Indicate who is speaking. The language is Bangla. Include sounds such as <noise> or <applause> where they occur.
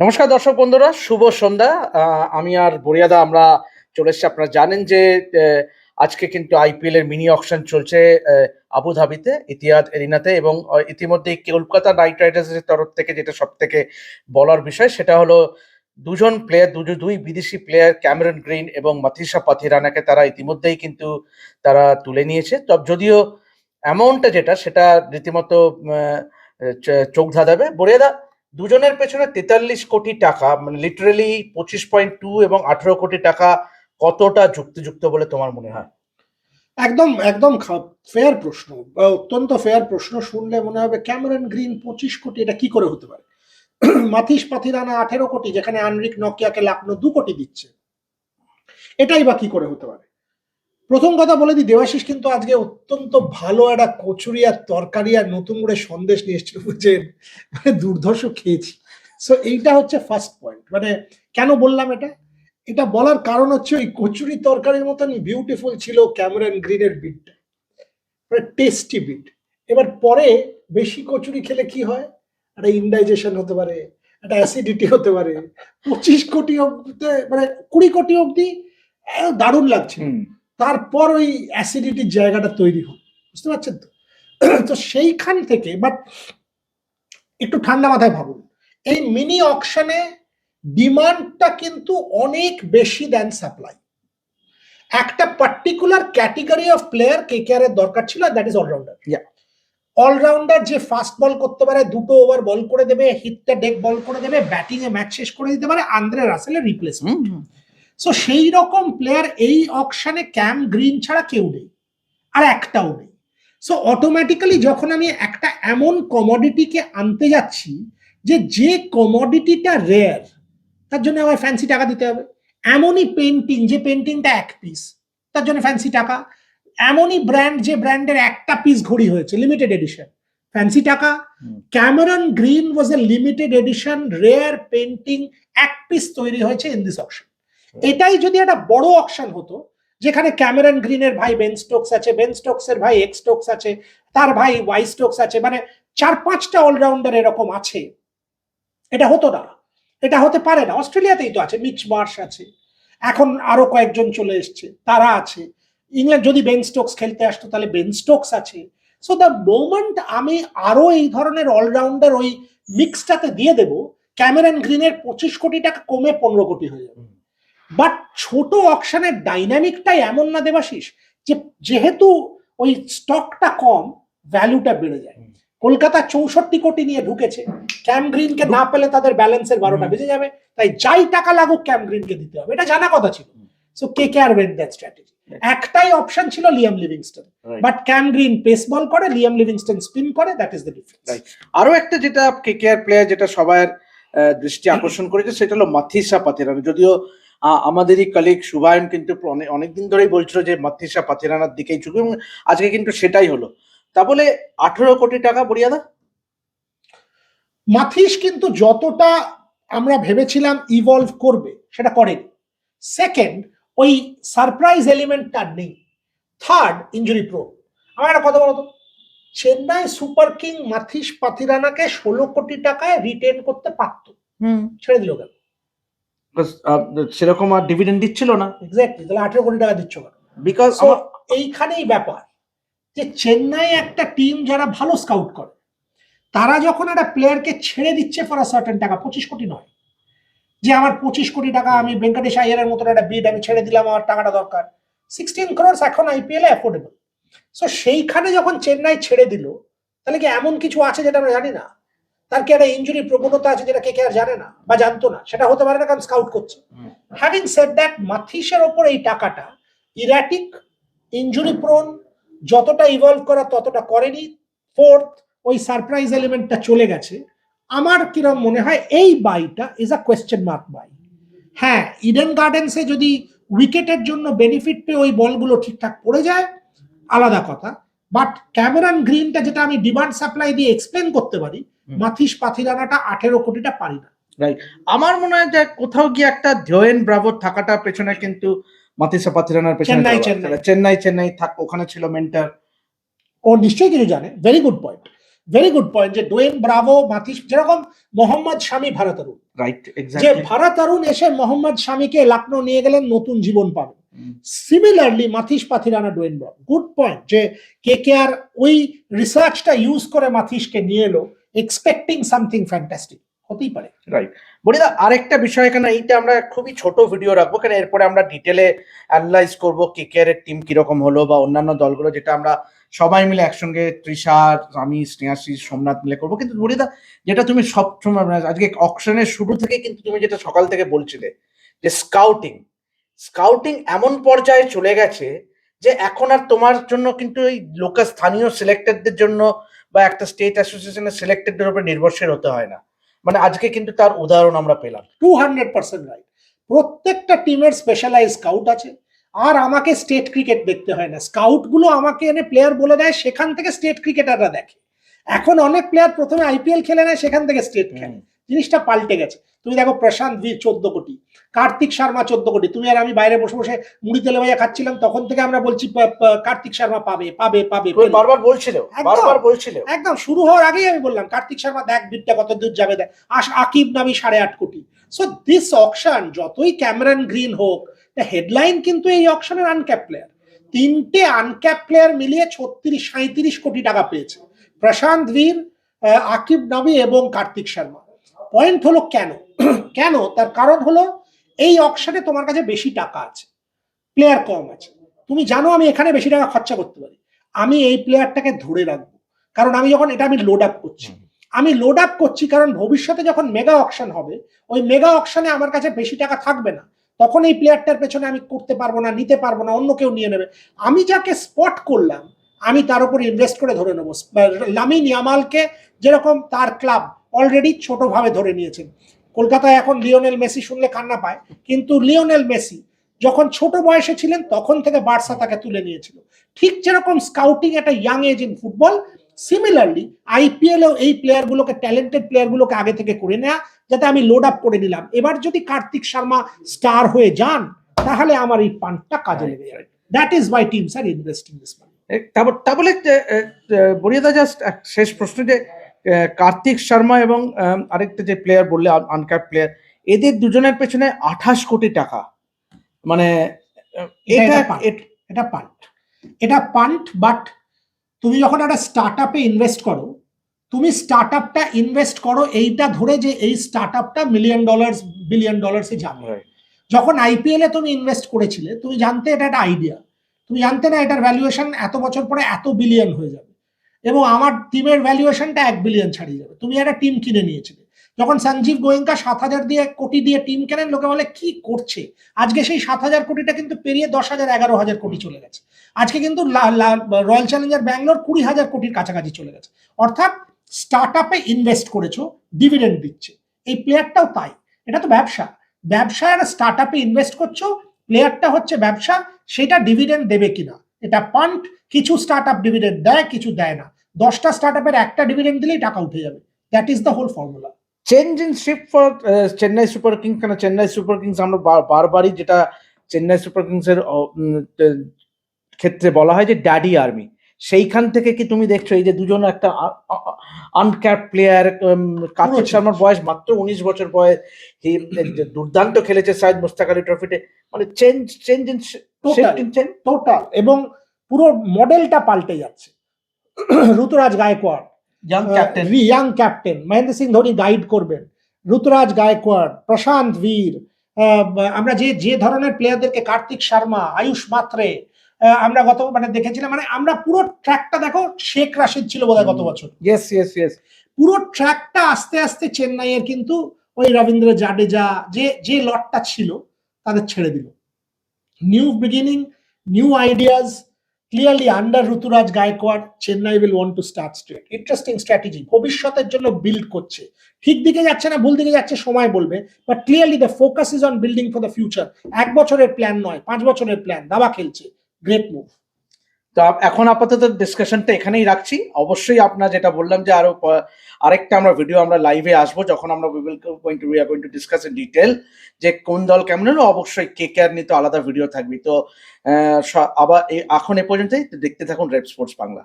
Speaker 1: নমস্কার দর্শক বন্ধুরা, শুভ সন্ধ্যা। আমি আর বরিয়াদা আমরা চলে এসেছি। আপনারা জানেন যে আজকে কিন্তু আইপিএল এর মিনি অকশন চলছে আবুধাবিতে, ইতিহাদ এরিনাতে এবং ইতিমধ্যে কলকাতা নাইট রাইডার্সের তরফ থেকে যেটা সব থেকে বলার বিষয়, সেটা হলো দুজন প্লেয়ার দুজন দুই বিদেশি প্লেয়ার ক্যামেরন গ্রিন এবং মাথিসা পাথিরানাকে তারা ইতিমধ্যেই কিন্তু তারা তুলে নিয়েছে। তবে, যদিও অ্যামাউন্টটা যেটা, সেটা রীতিমতো চোখ ধাঁধাবে। বরিয়াদা দুজনের পেছনে তেতাল্লিশ কোটি টাকা মানে লিটারালি পঁচিশ পয়েন্ট টু এবং আঠেরো কোটি টাকা কতটা যুক্তিযুক্ত বলে তোমার মনে হয়?
Speaker 2: একদম একদম ফেয়ার প্রশ্ন অত্যন্ত ফেয়ার প্রশ্ন শুনলে মনে হবে ক্যামেরন গ্রিন পঁচিশ কোটি, এটা কি করে হতে পারে? <clears throat> মাথিস পাথিরানা আঠেরো কোটি, যেখানে আনরিক নকিয়াকে লাকনো দু কোটি দিচ্ছে। এটাই বা কি করে হতে পারে? প্রথম কথা বলে দিই, দেবাশিস কিন্তু আজকে অত্যন্ত ভালো একটা কচুরি আর তরকারি আর নতুন করে সন্দেশ নিয়ে এসেছিল <laughs> বুঝছেন মানে দুর্ধর্ষ খেয়েছি। সো এইটা হচ্ছে ফার্স্ট পয়েন্ট মানে কেন বললাম এটা? এটা বলার কারণ হচ্ছে ওই কচুরি তরকারির মতন বিউটিফুল ছিল ক্যামেরন গ্রিনের বিটটা মানে টেস্টি বিট এবার পরে বেশি কচুরি খেলে কি হয়? একটা ইনডাইজেশন হতে পারে, একটা অ্যাসিডিটি হতে পারে। পঁচিশ কোটি অব্দি মানে কুড়ি কোটি অব্দি দারুণ লাগছে। তারপর ওই অ্যাসিডিটির জায়গাটা তৈরি হয়। বুঝতে পারছেন তো? তো সেইখান থেকে বাট একটু ঠান্ডা মাথায় ভাবুন। এই মিনি অকশনে ডিমান্ডটা কিন্তু অনেক বেশি দেন সাপ্লাই একটা particular category of player K K R এর দরকার ছিল দ্যাট ইজ অলরাউন্ডার. অলরাউন্ডার যে ফাস্ট বল করতে পারে দুটো ওভার বল করে দেবে হিটটা ডেক বল করে দেবে ব্যাটিং এ ম্যাচ শেষ করে দিতে পারে আন্দ্রে রাসেলের রিপ্লেসমেন্ট সো সেই রকম প্লেয়ার এই অকশনে ক্যাম গ্রিন ছাড়া কেউ নেই আর একটাও নেই। সো অটোমেটিক্যালি যখন আমি একটা এমন কমোডিটিকে আনতে যাচ্ছি যে যে কমোডিটিটা রেয়ার তার জন্য আমায় ফ্যান্সি টাকা দিতে হবে। এমনই পেন্টিং যে পেন্টিংটা এক পিস তার জন্য ফ্যান্সি টাকা। এমনই ব্র্যান্ড যে ব্র্যান্ডের একটা পিস ঘড়ি হয়েছে লিমিটেড এডিশন ফ্যান্সি টাকা। Cameron Green was a limited edition rare painting এক পিস তৈরি হয়েছে ইন দিস অকশন এটাই যদি একটা বড় অকশন হতো যেখানে ক্যামেরন গ্রিনের ভাই বেন স্টোকস আছে বেন স্টোকসের ভাই এক্স স্টোকস আছে তার ভাই ওয়াই স্টোকস আছে মানে চার পাঁচটা অলরাউন্ডার এরকম আছে এটা হতো না। এটা হতে পারে না। অস্ট্রেলিয়াতেই তো আছে মিচ মার্শ আছে এখন আরও কয়েকজন চলে এসছে তারা আছে। ইংল্যান্ড যদি বেন স্টোকস খেলতে আসতো তাহলে বেন স্টোকস আছে। সো দ্য মোমেন্ট আমি আরও এই ধরনের অলরাউন্ডার ওই মিক্সটাতে দিয়ে দেব ক্যামেরন গ্রিনের পঁচিশ কোটি টাকা কমে পনেরো কোটি হয়ে যাবে। বাট ছোট অকশনের ডাইনামিকটাই এমন না দেবাশিস যে যেহেতু ওই স্টকটা কম ভ্যালুটা বেড়ে যায়। কলকাতা চৌষট্টি কোটি নিয়ে ঢুকেছে ক্যাম গ্রিনকে না পেলে তাদের ব্যালেন্সের বারোটা। বেজে যাবে তাই যাই টাকা লাগুক ক্যাম গ্রিনকে দিতে হবে। এটা জানা কথা ছিল। So K K R when that strategy একটাই অপশন ছিল Liam Livingstone but Cam Green pace bowl করে লিয়াম লিভিংস্টন স্পিন করে দ্যাট ইজ দ্য ডিফারেন্স.
Speaker 1: আরও একটা যেটা কে কে আর প্লেয়ার যেটা সবার দৃষ্টি আকর্ষণ করেছে সেটা হলো মাথিসা পাথিরানা যদিও আমাদেরই কলিগ শুভায়ন কিন্তু অনেকদিন ধরেই বলছিল যে মাথিসা পাথিরানার দিকেই ঝুঁকে এবং আজকে কিন্তু সেটাই হলো। তা বলে আঠেরো কোটি টাকা বরিয়াদা
Speaker 2: মাথিস কিন্তু যতটা আমরা ভেবেছিলাম ইভলভ করবে সেটা করেনি। সেকেন্ড ওই সারপ্রাইজ এলিমেন্টটা নেই। থার্ড ইঞ্জুরি প্রো আমার একটা কথা বলতো চেন্নাই সুপার কিং মাথিস পাথিরানাকে ষোলো কোটি টাকায় রিটেন করতে পারতো। ছেড়ে দিল কেন?
Speaker 1: সেরকম আর ডিভিডেন্ড দিচ্ছিল না।
Speaker 2: এক্স্যাক্টলি তাহলে আঠেরো কোটি টাকা দিচ্ছ
Speaker 1: বিকজ
Speaker 2: এইখানেই ব্যাপার যে চেন্নাই একটা টিম যারা ভালো স্কাউট করে তারা যখন একটা প্লেয়ারকে ছেড়ে দিচ্ছে ফর সার্টেন টাকা পঁচিশ কোটি নয়। যে আমার পঁচিশ কোটি টাকা আমি ভেঙ্কটেশ আইয়ারের মতন একটা বিড আমি ছেড়ে দিলাম আমার টাকাটা দরকার। সিক্সটিন ক্রোর্স এখন আইপিএল এ অ্যাফোর্ডেবল সো সেইখানে যখন চেন্নাই ছেড়ে দিল তাহলে কি এমন কিছু আছে যেটা আমরা জানি না? তার কি একটা ইঞ্জুরি প্রবণতা আছে যেটা কে কে আর জানে না বা জানতো না? সেটা হতে পারে না কারণ স্কাউট করছে। হ্যাভিং সেড দ্যাট মাথিসের ওপর এই টাকাটা ইরাটিক ইঞ্জুরি প্রোন যতটা ইভলভ করা ততটা করেনি। ফোর্থ ওই সারপ্রাইজ এলিমেন্টটা চলে গেছে। আমার কিরম মনে হয় এই বাইটা ইজ আ কোয়েশ্চেন মার্ক বাই হ্যাঁ ইডেন গার্ডেন্সে যদি উইকেটের জন্য বেনিফিট পেয়ে ওই বলগুলো ঠিকঠাক পড়ে যায় আলাদা কথা। বাট ক্যামেরন গ্রিনটা যেটা আমি ডিমান্ড সাপ্লাই দিয়ে এক্সপ্লেন করতে পারি। মাথিস পাথিরানাটা আঠেরো কোটিটা পারি না।
Speaker 1: আমার মনে হয় যে কোথাও গিয়ে একটা ধোয়েন ব্রাভোর থাকাটা পেছনে কিন্তু মাথিসা পাথিরানার পেছনে
Speaker 2: চেন্নাই, চেন্নাই।
Speaker 1: চেন্নাই চেন্নাই থাক ওখানে ছিল মেন্টার
Speaker 2: ও নিশ্চয়ই কিছু জানে। Very good point very good point যে ডোয়েন ব্রাভো মাথিস যেরকম মোহাম্মদ শামি ভারত অরুণ।
Speaker 1: রাইট
Speaker 2: যে ভারত অরুণ এসে মোহাম্মদ শামিকে লখনৌ নিয়ে গেলেন নতুন জীবন পাবেন। Similarly Matheesha Pathirana Dwayne good point যে কে কে আর ওই রিসার্চটা ইউজ করে মাথিসকে নিয়ে এলো এক্সপেক্টিং সামথিং ফ্যান্টাস্টিক হতেই পারে।
Speaker 1: রাইট বলিদা, আরেকটা বিষয় এখানে, এইটা আমরা খুবই ছোট ভিডিও রাখব কারণ এরপরে আমরা ডিটেলে অ্যানালাইজ করব কে কে এর টিম কীরকম হলো বা অন্যান্য দলগুলো, যেটা আমরা সবাই মিলে একসঙ্গে তৃষা আমি স্নেহাশী, সোমনাথ মিলে করব। কিন্তু বলিদা, যেটা তুমি সব সময় মানে আজকে অকশনের শুরু থেকে কিন্তু তুমি যেটা সকাল থেকে বলছিলে, যে স্কাউটিং স্কাউটিং এমন পর্যায়ে চলে গেছে যে এখন আর তোমার জন্য কিন্তু এই লোকাল স্থানীয় সিলেক্টেডদের জন্য বা একটা স্টেট অ্যাসোসিয়েশনের সিলেক্টেডদের উপর নির্ভরশীল হতে হয় না। মানে আজকে কিন্তু তার উদাহরণ আমরা পেলাম।
Speaker 2: টু হান্ড্রেড পার্সেন্ট রাইট প্রত্যেকটা টিমের স্পেশালাইজ স্কাউট আছে। আর আমাকে স্টেট ক্রিকেট দেখতে হয় না। স্কাউটগুলো আমাকে এনে প্লেয়ার বলে দেয় সেখান থেকে স্টেট ক্রিকেটাররা দেখে। এখন অনেক প্লেয়ার প্রথমে আইপিএল খেলে নেয় সেখান থেকে স্টেট খেলে। জিনিসটা পাল্টে গেছে। তুমি দেখো প্রশান্ত বীর চোদ্দ কোটি কার্তিক শর্মা চোদ্দ কোটি। তুমি আর আমি বাইরে বসে বসে মুড়ি তেলে ভাইয়া খাচ্ছিলাম তখন থেকে আমরা বলছি কার্তিক শর্মা পাবে পাবে পাবে
Speaker 1: বারবার বলছিল। বারবার বলছিল।
Speaker 2: একদম শুরু হওয়ার আগেই আমি বললাম কার্তিক শর্মা দেখ বিটটা কত দূর যাবে দেখ। আস আকিব নামি সাড়ে আট কোটি। সো দিস অকশন যতই ক্যামেরন গ্রিন হোক হেডলাইন কিন্তু এই অকশনের আনক্যাপ প্লেয়ার তিনটে আনক্যাপ প্লেয়ার মিলিয়ে ছত্রিশ সাঁত্রিশ কোটি টাকা পেয়েছে। প্রশান্ত বীর আকিব নবী এবং কার্তিক শর্মা। পয়েন্ট হলো কেন? কেন? তার কারণ হলো এই অকশনে তোমার কাছে বেশি টাকা আছে প্লেয়ার কম আছে। তুমি জানো আমি এখানে বেশি টাকা খরচা করতে পারি। আমি এই প্লেয়ারটাকে ধরে রাখব। কারণ আমি যখন এটা আমি লোড আপ করছি আমি লোড আপ করছি কারণ ভবিষ্যতে যখন মেগা অকশন হবে ওই মেগা অকশনে আমার কাছে বেশি টাকা থাকবে না। তখন এই প্লেয়ারটার পেছনে আমি করতে পারব না নিতে পারব না অন্য কেউ নিয়ে নেবে। আমি যাকে স্পট করলাম আমি তার উপর ইনভেস্ট করে ধরে নেব। লামিন ইয়ামালকে যেরকম তার ক্লাব অলরেডি ছোটভাবে ধরে নিয়েছেন। কলকাতায় এখন লিওনেল মেসি শুনলে কান্না পায়, কিন্তু লিওনেল মেসি যখন ছোট বয়সে ছিলেন, তখন থেকে বার্সা তাকে তুলে নিয়েছিল। ঠিক যেরকম স্কাউটিং একটা young age in football similarly আইপিএলেও এই প্লেয়ারগুলোকে ট্যালেন্টেড প্লেয়ারগুলোকে আগে থেকে করে নেওয়া যাতে আমি লোড আপ করে নিলাম। এবার যদি কার্তিক শর্মা স্টার হয়ে যান, তাহলে আমার এই পানটা কাজে লেগে যাবে। That is why teams are investing this
Speaker 1: তারপর তাহলে বরিয়াদা জাস্ট শেষ প্রশ্ন যে কার্তিক শর্মা এবং আরেকটা যে প্লেয়ার বললে আনক্যাপ প্লেয়ার এদের দুজনের পেছনে আঠাশ কোটি টাকা। মানে
Speaker 2: এটা
Speaker 1: এটা
Speaker 2: পান্ট। এটা পান্ট। বাট তুমি যখন একটা স্টার্ট আপে ইনভেস্ট করো তুমি স্টার্ট আপটা ইনভেস্ট করো এইটা ধরে যে এই স্টার্ট আপটা মিলিয়ন ডলার্স বিলিয়ন ডলার্সে যাবে যখন আইপিএল এ তুমি ইনভেস্ট করেছিলে তুমি জানতে এটা একটা আইডিয়া তুমি জানতে না এটার ভ্যালুয়েশন এত বছর পরে এত বিলিয়ন হয়ে যাবে। এবং আমার টিমের ভ্যালুয়েশনটা এক বিলিয়ন ছাড়িয়ে যাবে। তুমি একটা টিম কিনে নিয়েছিলে। যখন সঞ্জীব গোয়েঙ্কা সাত হাজার দিয়ে এক কোটি দিয়ে টিম কেনেন, লোকে বলে, কি করছে? আজকে সেই সাত হাজার কোটিটা কিন্তু পেরিয়ে দশ হাজার, এগারো হাজার কোটি চলে গেছে। আজকে কিন্তু রয়্যাল চ্যালেঞ্জার ব্যাঙ্গালোর কুড়ি হাজার কোটির কাছাকাছি চলে গেছে। অর্থাৎ স্টার্ট আপে ইনভেস্ট করেছ ডিভিডেন্ড দিচ্ছে। এই প্লেয়ারটাও তাই। এটা তো ব্যবসা। ব্যবসায় একটা স্টার্ট আপে ইনভেস্ট করছ প্লেয়ারটা হচ্ছে ব্যবসা, সেটা ডিভিডেন্ড দেবে কিনা? এটা পান্ট কিছু স্টার্ট আপ ডিভিডেন্ড দেয় কিছু দেয় না। দশটা স্টার্ট আপের একটা ডিভিডেন্ড দিলেই টাকা উঠে যাবে। That is the whole formula
Speaker 1: change in ship for Chennai super kings কেন চেন্নাই সুপার কিংস আমরা বার- বারবারই যেটা চেন্নাই সুপার কিংস এর অ, উম, তে- ক্ষেত্রে বলা হয় যে ড্যাডি আর্মি সেইখান থেকে কি তুমি দেখছ এই যে দুজন একটা আনক্যাপ প্লেয়ার কার্তিক শর্মার বয়স মাত্র উনিশ বছর বয়স। দুর্দান্ত খেলেছে সাইদ মুস্তাক আলী ট্রফিতে মানে চেঞ্জ চেঞ্জ ইন
Speaker 2: টোটাল এবং পুরো মডেলটা পাল্টে যাচ্ছে। Ruturaj Gaikwad
Speaker 1: young captain
Speaker 2: captain Mahendra Singh Dhoni guide করবেন। ঋতুরাজ গায়কোয়াড় প্রশান্ত বীর আমরা যে যে ধরনের প্লেয়ারদেরকে কার্তিক শর্মা আয়ুষ মাত্রে আহ, আমরা গত মানে দেখেছিলাম মানে আমরা পুরো ট্র্যাকটা দেখো শেখ রাশিদ ছিল বোধহয় গত বছর।
Speaker 1: ইয়েস ইয়েস ইয়েস
Speaker 2: পুরো ট্র্যাকটা আস্তে আস্তে চেন্নাইয়ের কিন্তু ওই রবীন্দ্র জাডেজা যে যে লটটা ছিল তাদের ছেড়ে দিল। New beginning new ideas clearly under Ruturaj Gaikwad Chennai will want to start straight interesting strategy ভবিষ্যতের জন্য বিল্ড করছে। ঠিক দিকে যাচ্ছে না ভুল দিকে যাচ্ছে সময় বলবে but clearly the focus is on building for the future এক বছরের প্ল্যান নয় পাঁচ বছরের প্ল্যান দাবা খেলছে। গ্রেট মুভ
Speaker 1: তো এখন আপাতত ডিসকাশনটা এখানেই রাখছি। অবশ্যই আপনার যেটা বললাম যে আরও আরেকটা আমরা ভিডিও আমরা লাইভে আসব, যখন আমরা to to discuss in detail যে কোন দল কেমন হলো। অবশ্যই কে কে আর নিয়ে তো আলাদা ভিডিও থাকবে তো আবার এখন এ পর্যন্তই। দেখতে থাকুন রেড স্পোর্টস বাংলা